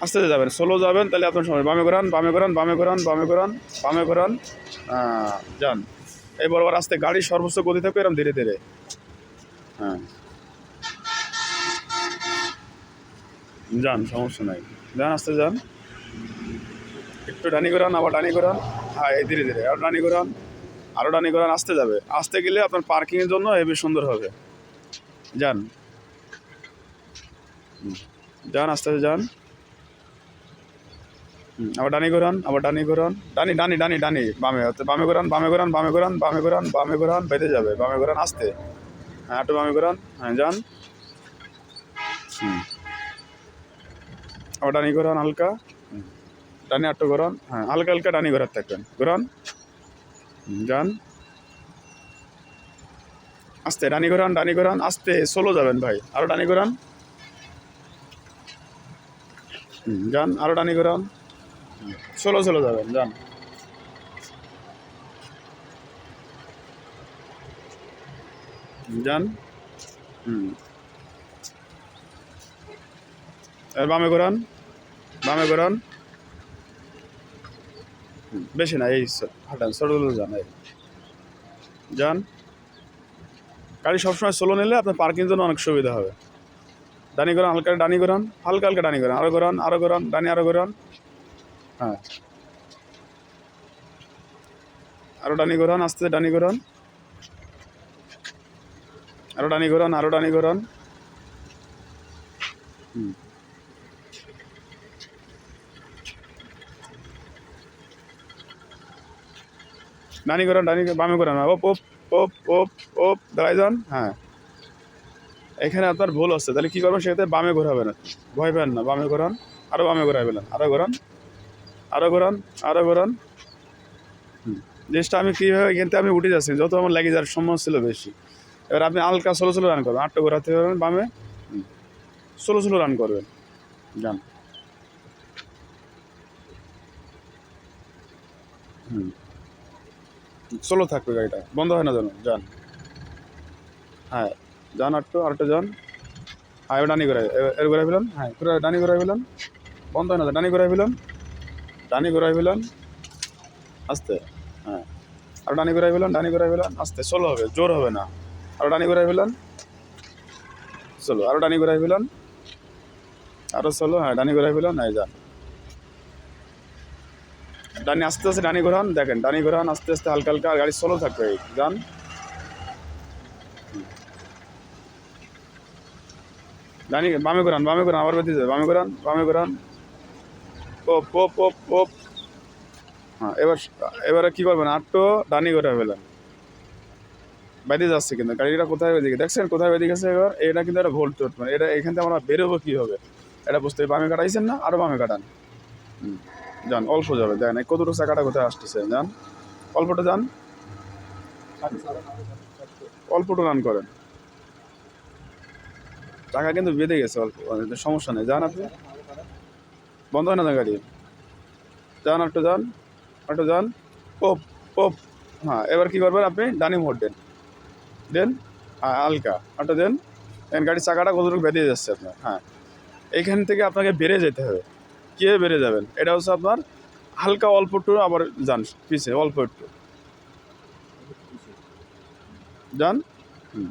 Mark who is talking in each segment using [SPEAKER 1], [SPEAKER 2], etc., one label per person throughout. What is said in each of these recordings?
[SPEAKER 1] আস্তে যাবেন সোলো যাবেন তাহলে আপনার সময়। বামে করান বামে করান বামে করান বামে করান বামে আহ, যান। এই বরাবর আস্তে গাড়ি সর্বোচ্চ গতি থাকবে এরকম ধীরে ধীরে। হ্যাঁ। যান সমস্যা নাই। যান আস্তে যান। একটু ডানি করান আবার ডানি করান হ্যাঁ এই ধীরে ধীরে। আরও ডানি করান আরও ডানি করান আসতে যাবে। আসতে গেলে আপনার পার্কিংয়ের জন্য হেবি সুন্দর হবে। যান। যান আস্তে আস্তে যান। আবার ডানি করান আবার ডানি করান ডানি ডানি ডানি ডানি বামে বামে করান বামে করান বামে করান বামে করান বামে করান বেঁধে যাবে বামে করান আসতে। হ্যাঁ একটু বামে করান হ্যাঁ যান। হুম। আবার ডানি করান হালকা। ডানি আটটু করান হ্যাঁ হালকা হালকা ডানি করার থাকবেন। হুম, যান। আস্তে ডানি করান ডানি করান আস্তে সোলো যাবেন ভাই। আরও ডানি হুম, যান আরও ডানি করান ষোলো ষোলো যাবেন যান। যান। হুম। বামে করান বামে হুম, বেশি না এই হাঁটান ছোটো যান এই। যান। গাড়ি সবসময় সোলো নিলে আপনার পার্কিং জন্য অনেক সুবিধা হবে। ডানি করান হালকা ডানি করান হালকা হালকা ডানি করান আরও করান আরও করান ডানি আরও করান হ্যাঁ আরও ডানি করান আস্তে ডানি করান আরও ডানি করান আরও ডানি হুম। ডানি করান ডানি বামে করান ওপ ওপ ওপ ওপ ওপ দাঁড়াই যান। হ্যাঁ। এখানে আপনার ভুল হচ্ছে। তাহলে কী করবেন? সেক্ষেত্রে বামে ঘোরাবেন। ভয় পাবেন না বামে ঘোরান। আরও বামে ঘোরাবেন। আরও ঘোরান। আরও ঘোরান আরও ঘোরান। হুম। জিনিসটা আমি কীভাবে এখান থেকে আমি উঠে যাচ্ছি যত আমার লেগে যাওয়ার সম্ভাবনা ছিল বেশি। এবার আপনি হালকা ষোলো ষোলো রান করবেন আটটা ঘোরাতে পারবেন বামে। হুম। ষোলো ষোলো রান করবেন। যান হুম। ষোলো থাকবে গাড়িটা বন্ধ হয় না যেন যান হ্যাঁ যান আটটু আটটু যান হ্যাঁ এবার ডানি ঘুরাই এর ঘুরাই ফেলাম হ্যাঁ। ঘুরে ডানি ঘুরাই ফেলাম বন্ধ হয় না ডানি ঘুরাই ফেলাম ডানি ঘুরাই ফেলাম আস্তে হ্যাঁ। আর ডানি ঘুরাই ফেলাম ডানি ঘুরাই ফেলাম আস্তে সোলো হবে, জোর হবে না। আরও ডানি ঘুরাই ফেলাম চলো আরও ডানি ঘুরাই ফেলাম আরও চলো হ্যাঁ ডানি ঘুরাই ফেলাম নাই যান ডানি আস্তে আস্তে ডানি ঘোরান, দেখেন, ডানি ঘোরান, আস্তে আস্তে হালকা হালকা, গাড়ি সোলো থাকবে, যান। ডানি, বামে ঘোরান বামে ঘোরান, আবার বেঁধে যাবে বামে ঘোরান বামে ঘোরান। ওপ ওপ ওপ ওপ হ্যাঁ এবার এবারে কী করবেন আটটো ডানি ঘোরা ফেলেন বেঁধে যাচ্ছে কিন্তু। গাড়িটা কোথায় গেছে দেখছেন কোথায় বেঁধে গেছে এবার? এটা কিন্তু একটা ভোল্ট মানে এটা এখান থেকে আমরা বেরোবো কীভাবে? এটা বুঝতে বামে কাটাইছেন না? আরও বামে কাটান। যান, অল্প যাবে। এই কতটুকু চাকাটা কোথায় আসতেছে? যান, অল্পটা যান। অল্পটা রান করেন। টাকা কিন্তু বেঁধে গেছে অল্প মানে সমস্যা নেই। যান আপনি। বন্ধ হয় না গাড়ি? যান একটু যান একটু যান। ওপ ওপ। হ্যাঁ এবার কী করবেন আপনি? ডানি মোড় দেন। দেন হ্যাঁ হালকা। একটু দেন। দেন, গাড়ির চাকাটা কতটুকু বেঁধে যাচ্ছে আপনার? হ্যাঁ। এইখান থেকে আপনাকে বেড়ে যেতে হবে। কীভাবে বেড়ে যাবেন? এটা হচ্ছে আপনার হালকা অল্প একটু আবার যান, পিছে, অল্প একটু। যান। হুম।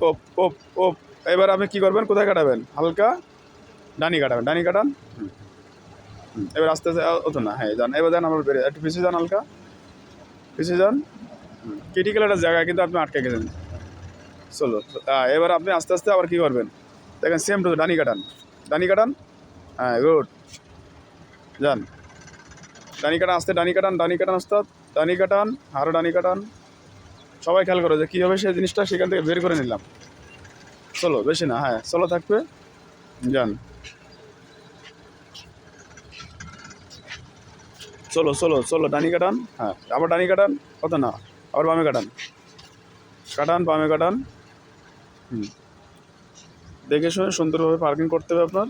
[SPEAKER 1] ওপ ওপ ওপ। এবার আপনি কী করবেন? কোথায় কাটাবেন? হালকা ডানি কাটাবেন, ডানি কাটান। এবার আস্তে আস্তে অত না হ্যাঁ যান। এবার যান আমার বেড়ে একটু পিছিয়ে যান হালকা। পিছিয়ে যান। ক্রিটিক্যাল একটা জায়গায় কিন্তু আপনি আটকে গেছেন চলো এবার আপনি আস্তে আস্তে আবার কী করবেন? দেখেন সেম টু ডানি কাটান। ডানি কাটান হ্যাঁ গুড যান। ডানি কাটান, আস্তে ডানি কাটান ডানি কাটান আস্তে ডানি কাটান আরও ডানি কাটান। সবাই খেয়াল করো যে কী হবে সেই জিনিসটা সেখান থেকে বের করে নিলাম। চলো, বেশি না হ্যাঁ চলো থাকবে। যান। চলো চলো চলো ডানি কাটান। হ্যাঁ। আবার ডানি কাটান কত না? আবার বামে কাটান। কাটান বামে কাটান। হুম। দেখে শুনে সুন্দরভাবে পার্কিং করতে হবে আপনার।